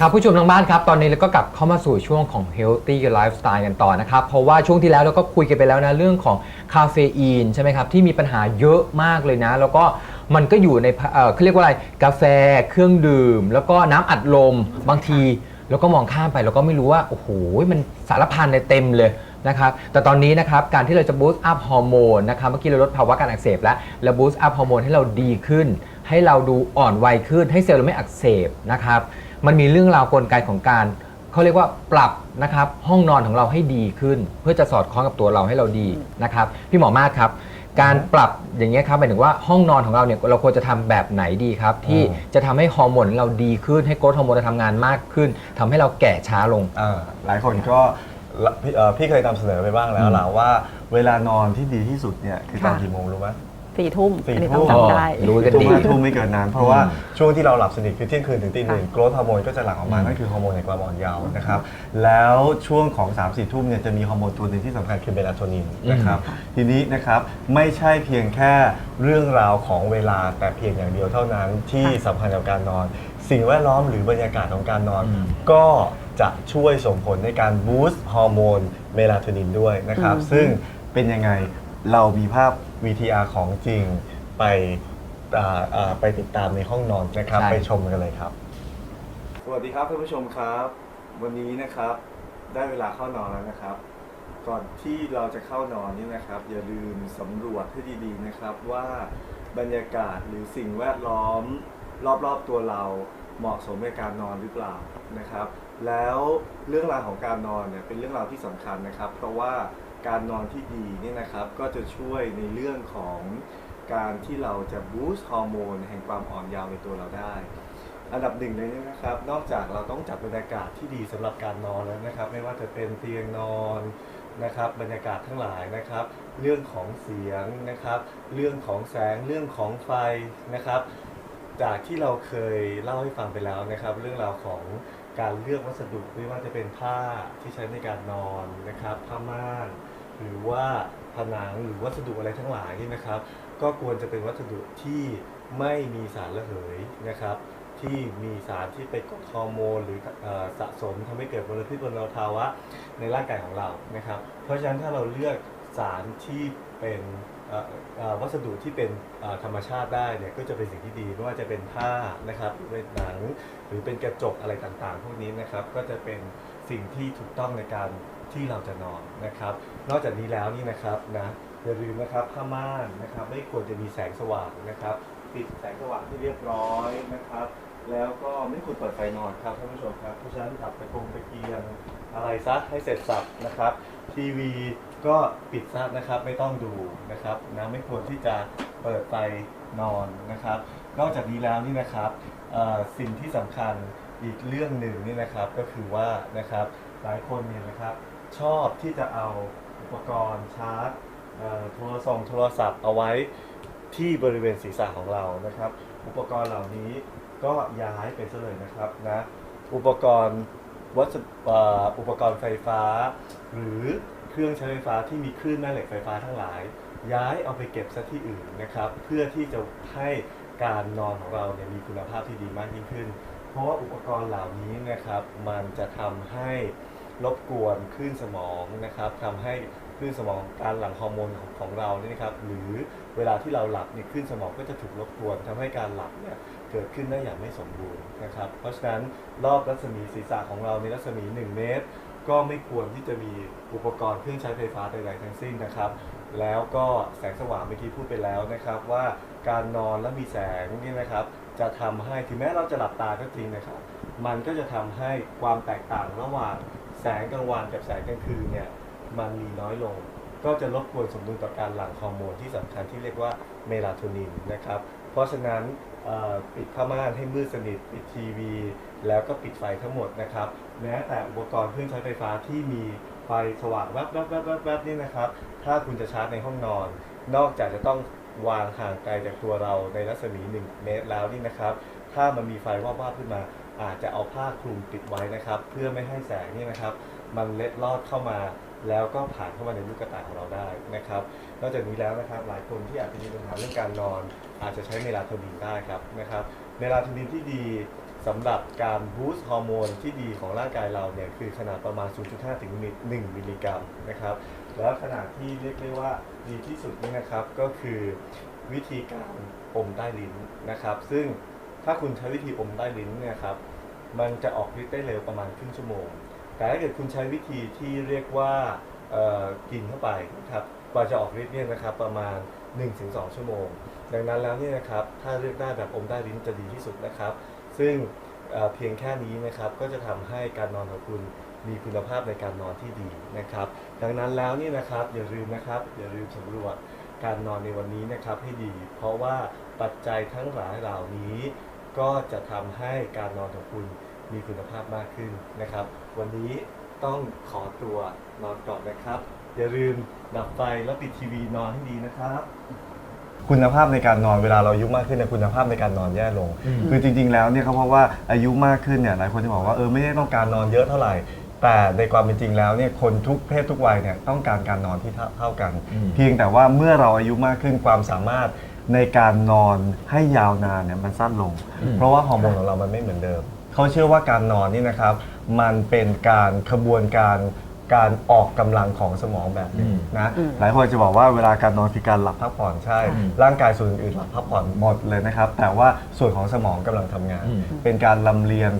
ครับผู้ชมทางบ้านครับ ตอนนี้เราก็กลับเข้ามาสู่ช่วงของ healthy lifestyle กันต่อนะครับ เพราะว่าช่วงที่แล้วเราก็คุยกันไปแล้วนะ เรื่องของคาเฟอีนใช่ไหมครับ ที่มีปัญหาเยอะมากเลยนะ แล้วก็มันก็อยู่ในเอ่อเขาเรียกว่าอะไรกาแฟ เครื่องดื่ม แล้วก็น้ำอัดลมบางทีเราก็มองข้ามไปเราก็ไม่รู้ว่า โอ้โห มันสารพันในเต็มเลยนะครับแต่ตอนนี้นะครับการที่เราจะบูสต์อัพฮอร์โมนนะครับเมื่อกี้เราลดภาวะการอักเสบแล้วแล้วบูสต์อัพฮอร์โมนให้เราดีขึ้น ให้เราดูอ่อนวัยขึ้น ให้เซลล์เราไม่อักเสบนะครับ มันมีเรื่องราวกลไกของการเขาเรียกว่าปรับนะครับห้องนอนของเราให้ดีขึ้น เพื่อจะสอดคล้องกับตัวเราให้เราดีนะครับพี่หมอมาศครับ การปรับอย่างเงี้ยครับหมายถึงว่าห้องนอนของเราเนี่ยเราควรจะทำแบบไหนดีครับ ที่จะทำให้ฮอร์โมนของเราดีขึ้นให้โกรทฮอร์โมนเราทำงานมากขึ้นทำให้เราแก่ช้าลง อ่าหลายคนก็ละพี่เอ่อพี่เคยนำเสนอไปบ้างแล้วล่ะว่า เวลานอนที่ดีที่สุดเนี่ยคือตอนค่ะ กี่โมงรู้ไหม สี่ทุ่มสี่อันนี้ทุ่ต้องมจำได้ รู้กันทุ่มดีห้าทุ่มไม่เกินนั้น เพราะว่าอืมช่วงที่เราหลับสนิทคือเที่ยงคืนถึงตีหนึ่งค่ะ โกรทฮอร์โมนก็จะหลั่งออกมาอืมนั่นคือฮอร์โมนแห่งความอ่อนเยาว์นะครับแล้วช่วงของ 3 4 ทุ่มเนี่ยจะมีฮอร์โมนตัวหนึ่งที่สำคัญคือเมลาโทนินนะครับทีนี้นะครับไม่ใช่เพียงแค่เรื่องราวของเวลาแต่เพียงอย่างเดียวเท่านั้นที่สำคัญกับการนอน สิ่งแวดล้อมหรือบรรยากาศของการนอนอืมก็จะช่วยส่งผลในการบูสต์ฮอร์โมนเมลาโทนินด้วยนะครับอืมซึ่งเป็นยังไง เรามีภาพ VTR ของจริงไปอ่าอ่าไปติดตามในห้องนอนนะครับ ใช่ ไปชมกันเลยครับ สวัสดีครับท่านผู้ชมครับ วันนี้นะครับได้เวลาเข้านอนแล้วนะครับ ก่อนที่เราจะเข้านอนนี่นะครับ อย่าลืมสำรวจให้ดีๆนะครับว่าบรรยากาศหรือสิ่งแวดล้อม รอบๆตัวเราเหมาะสมในการนอนหรือเปล่านะครับ แล้วเรื่องราวของการนอนเนี่ยเป็นเรื่องราวที่สำคัญนะครับ เพราะว่า การนอนที่ดีเนี่ยนะครับก็จะช่วยในเรื่องของการที่เราจะบูสต์ฮอร์โมนแห่งความอ่อนเยาว์ในตัวเราได้ อันดับหนึ่งเลยนะครับ นอกจากเราต้องจัดบรรยากาศที่ดีสำหรับการนอนแล้วนะครับ ไม่ว่าจะเป็นเตียงนอนนะครับ บรรยากาศทั้งหลายนะครับ เรื่องของเสียงนะครับ เรื่องของแสงเรื่องของไฟนะครับ จากที่เราเคยเล่าให้ฟังไปแล้วนะครับ เรื่องราวของการเลือกวัสดุไม่ว่าจะเป็นผ้าที่ใช้ในการนอนนะครับผ้าม่าน หรือว่าผนังหรือวัสดุอะไรทั้งหลายนี่นะครับ ก็ควรจะเป็นวัสดุที่ไม่มีสารระเหยนะครับ ที่มีสารที่ไปกดฮอร์โมนหรืออสะสมทำให้เกิดมลพิษมลภาวะในร่างกายของเรานะครับ เพราะฉะนั้นถ้าเราเลือกสารที่เป็นวัสดุที่เป็นธรรมชาติได้เนี่ยก็จะเป็นสิ่งที่ดีไม่ว่าจะเป็นผ้านะครับหรือเป็นหนัง หรือเป็นกระจกอะไรต่างๆ พวกนี้นะครับก็จะเป็นสิ่งที่ถูกต้องในการ ที่เราจะนอนนะครับ นอกจากนี้แล้วนี่นะครับนะอย่าลืมนะครับผ้าม่านนะครับไม่ควรจะมีแสงสว่างนะครับ ปิดแสงสว่างที่เรียบร้อยนะครับ แล้วก็ไม่ควรเปิดไฟนอนครับท่านผู้ชมครับเพราะฉะนั้นดับตะกงตะเกียงอะไรซะให้เสร็จสับนะครับ ทีวีก็ปิดซะนะครับไม่ต้องดูนะครับนะไม่ควรที่จะเปิดไฟนอนนะครับ นอกจากนี้แล้วนี่นะครับสิ่งที่สำคัญอีกเรื่องหนึ่งนี่นะครับก็คือว่านะครับหลายคนเนี่ยนะครับ ชอบที่จะเอาอุปกรณ์ชาร์จเอ่อโทรศัพท์โทรศัพท์เอาไว้ที่บริเวณศีรษะของเรานะครับ อุปกรณ์เหล่านี้ก็ย้ายไปซะเลยนะครับนะอุปกรณ์วัสดุเอ่ออุปกรณ์ไฟฟ้า หรือเครื่องใช้ไฟฟ้าที่มีคลื่นแม่เหล็กไฟฟ้าทั้งหลาย ย้ายเอาไปเก็บซะที่อื่นนะครับ เพื่อที่จะให้การนอนของเราเนี่ยมีคุณภาพที่ดีมากยิ่งขึ้น เพราะว่าอุปกรณ์เหล่านี้นะครับ มันจะทำให้ รบกวนคลื่นสมองนะครับทำให้คลื่นสมองการหลั่งฮอร์โมนของของเราเนี่ยนะครับ หรือเวลาที่เราหลับเนี่ยคลื่นสมองก็จะถูกรบกวนทำให้การหลับเนี่ยเกิดขึ้นได้อย่างไม่สมบูรณ์นะครับ เพราะฉะนั้นรอบรัศมีศีรษะของเราในรัศมี 1 เมตร ก็ไม่ควรที่จะมีอุปกรณ์เครื่องใช้ไฟฟ้าใดๆทั้งสิ้นนะครับ แล้วก็แสงสว่างเมื่อกี้พูดไปแล้วนะครับ ว่าการนอนและมีแสงนี่นะครับ จะทำให้ถึงแม้เราจะหลับตาก็จริงนะครับ มันก็จะทำให้ความแตกต่างระหว่าง แสงกลางวันกับแสงกลางคืนเนี่ยมันมีน้อยลง ก็จะรบกวนสมดุลต่อการหลั่งฮอร์โมนที่สำคัญที่เรียกว่าเมลาโทนินนะครับ เพราะฉะนั้นปิดผ้าม่านให้มืดสนิทปิดทีวี แล้วก็ปิดไฟทั้งหมดนะครับแม้แต่อุปกรณ์เครื่องใช้ไฟฟ้าที่มีไฟสว่างแวบแวบแวบแวบแวบนี่นะครับ ถ้าคุณจะชาร์จในห้องนอน นอกจากจะต้องวางห่างไกลจากตัวเราในรัศมี 1 เมตรแล้วนี่นะครับ ถ้ามันมีไฟวาบๆขึ้นมา อาจจะเอาผ้าคลุมปิดไว้นะครับ เพื่อไม่ให้แสงนี่นะครับ มันเล็ดลอดเข้ามาแล้วก็ผ่านเข้ามาในลูกตาของเราได้นะครับ นอกจากนี้แล้วนะครับหลายคนที่อาจจะมีปัญหาเรื่องการนอน อาจจะใช้เมลาโทนินได้ครับนะครับเมลาโทนินที่ดีสำหรับการบูสต์ฮอร์โมนที่ดีของร่างกายเราเนี่ยคือขนาดประมาณ 0.5 ถึง 1 มิลลิกรัมนะครับแล้วขนาดที่เรียกได้ว่าดีที่สุดนี่นะครับก็คือวิธีการอมใต้ลิ้นนะครับ ซึ่ง ถ้าคุณใช้วิธีอมใต้ลิ้นเนี่ยครับ มันจะออกฤทธิ์ได้เร็วประมาณครึ่งชั่วโมง แต่ถ้าเกิดคุณใช้วิธีที่เรียกว่ากินเข้าไปนะครับกว่าจะออกฤทธิ์เนี่ยนะครับประมาณ 1-2 ชั่วโมง ดังนั้นแล้วเนี่ยนะครับถ้าเลือกได้แบบอมใต้ลิ้นจะดีที่สุดนะครับ ซึ่งเเพียงแค่นี้นะครับก็จะทำให้การนอนของคุณมีคุณภาพในการนอนที่ดีนะครับ ดังนั้นแล้วนี่นะครับอย่าลืมนะครับอย่าลืมสำรวจการนอนในวันนี้นะครับให้ดี เพราะว่าปัจจัยทั้งหลายเหล่านี้ ก็จะทำให้การนอนของคุณมีคุณภาพมากขึ้นนะครับ วันนี้ต้องขอตัวนอนก่อนนะครับ อย่าลืมดับไฟแล้วปิดทีวีนอนให้ดีนะครับ คุณภาพในการนอนเวลาเราอายุมากขึ้นเนี่ยคุณภาพในการนอนแย่ลง อืม คือจริง ๆ แล้วเนี่ยเขาเพราะว่าอายุมากขึ้นเนี่ยหลายคนจะบอกว่าเออไม่ได้ต้องการนอนเยอะเท่าไหร่ แต่ในความเป็นจริงแล้วเนี่ยคนทุกเพศทุกวัยเนี่ยต้องการการนอนที่เท่าเท่ากันอืมเพียงแต่ว่าเมื่อเราอายุมากขึ้นความสามารถ ในการนอนให้ยาวนานเนี่ยมันสั้นลงอืมเพราะว่าฮอร์โมนของเรามันไม่เหมือนเดิม เขาเชื่อว่าการนอนนี่นะครับ มันเป็นการขบวนการ การออกกำลังของสมองแบบหนึงอืมนะอืมหลายคนจะบอกว่าเวลาการนอนคือการหลับพักผ่อนใช่อืมร่างกายส่วนอื่นๆหลับพักผ่อนหมดเลยนะครับ แต่ว่าส่วนของสมองกำลังทำงานอืมเป็นการลำเลียง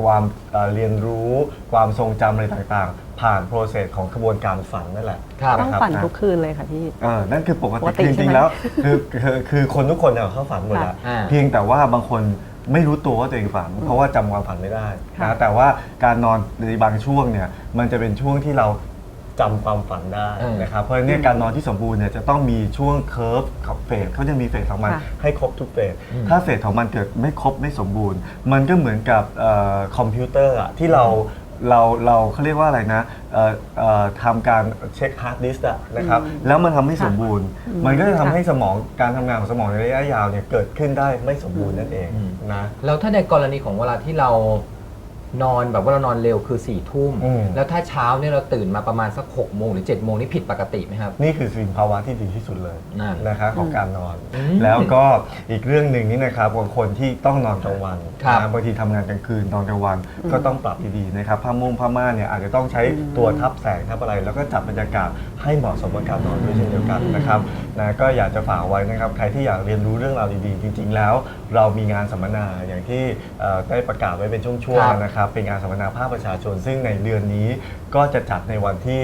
ความเอ่อเรียนรู้ ความทรงจำอะไรต่างๆ ผ่านโปรเซสของกระบวนการฝันนั่นแหละครับ ต้องนะครับฝันนะทุกคืนเลยค่ะพี่ เออนั่นคือปกปติกติคือจใช่ริงไหม ๆแล้วคือคือคือคนทุกคนเนี่ยเขาฝันหมดแล้วอ่า เพียงแต่ว่าบางคน ไม่รู้ตัวว่าตัวเองฝัน เพราะว่าจำความฝันไม่ได้ค่ะนะแต่ว่าการนอนในบางช่วงเนี่ยมันจะเป็นช่วงที่เราจำความฝันได้อืม นะครับเพราะฉะนั้นเนี่ยการนอนที่สมบูรณ์เนี่ยจะต้องมีช่วงเคิร์ฟของเฟสเขาจะมีเฟสของมันค่ะ ให้ครบทุกเฟสอืมถ้าเฟสของมันเกิดไม่ครบไม่สมบูรณ์ มันก็เหมือนกับเอ่อคอมพิวเตอร์อะที่เรา เราเราเขาเรียกว่าอะไรนะเอ่อเอ่อทำการเช็คฮาร์ดดิสก์อะนะครับอืมแล้วมันทำไม่สมบูรณ์อืมมันก็จะทำค่ะให้สมองการทำงานของสมองในระยะยาวเนี่ยเกิดขึ้นได้ไม่สมบูรณ์นั่นเองอืมนะ แล้วถ้าในกรณีของเวลาที่เรา นอนแบบว่าเรานอนเร็วคือ4ี่ทุ่มอืม แล้วถ้าเช้าเนี่ยเราตื่นมาประมาณสัก6กโมงหรือ7จ็ดโมงนี่ผิดปกติไหมครับ นี่คือสิ่งภาวะที่ดีที่สุดเลยนั่นนะคะของการนอน อืมแล้วก็อีกเรื่องหนึ่งนี่นะครับบางคนที่ต้องนอนกลางวันครับนะบางทีทำงานกลางคืนนอนกลางวันก็ต้องปรับดีๆนะครับผ้ามุ้งผ้าม่านเนี่ยอาจจะต้องใช้ตัวทับแสงทับอะไร แล้วก็จัดบรรยากาศให้เหมาะสมกับการนอนด้วยเช่นเดียวกันนะครับนะก็อยากจะฝากไว้นะครับใครที่อยากเรียนรู้เรื่องราวดีๆ จริง ๆ แล้ว เรามีงานสัมมนาอย่างที่เอ่อได้ประกาศไว้เป็นช่วงครับ ๆนะครับเป็นงานสัมมนาภาคประชาชน ซึ่งในเดือนนี้ก็จะจัดในวันที่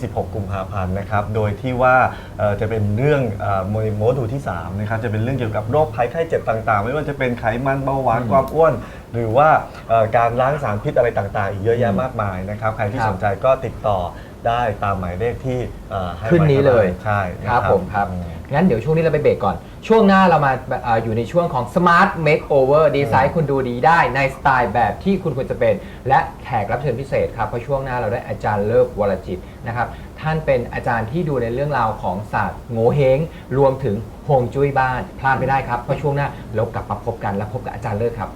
25-26 กุมภาพันธ์นะครับโดยที่ว่าเอ่อจะเป็นเรื่องเอ่อโมโมดูลที่ 3 นะครับจะเป็นเรื่องเกี่ยวกับโรคภัยไข้เจ็บต่างๆ ไม่ว่าจะเป็นไขมันเบาหวานอืมความอ้วน หรือว่าเอ่อการล้างสารพิษอะไรต่างๆ อีกเยอะแยะมากมายนะครับใครที่ครับสนใจก็ติดต่อ ได้ตามหมายเลขที่เอ่อให้ขึ้นไว้นี้เลย ใช่นะ ครับผมครับอืมงั้นเดี๋ยวช่วงนี้เราไปเบรกก่อน ช่วงหน้าเรามาเอ่ออยู่ในช่วงของ Smart Makeover ดีไซน์คุณดูดีได้ในสไตล์แบบที่คุณควรจะเป็น และแขกรับเชิญพิเศษครับ เพราะช่วงหน้าเราได้อาจารย์เลิกวรจิตนะครับ ท่านเป็นอาจารย์ที่ดูในเรื่องราวของศาสตร์โงเฮง รวมถึงฮวงจุ้ยบ้าน พลาดไม่ได้ครับ เพราะช่วงหน้าเรากลับมาพบกันและพบกับอาจารย์เลิกครับ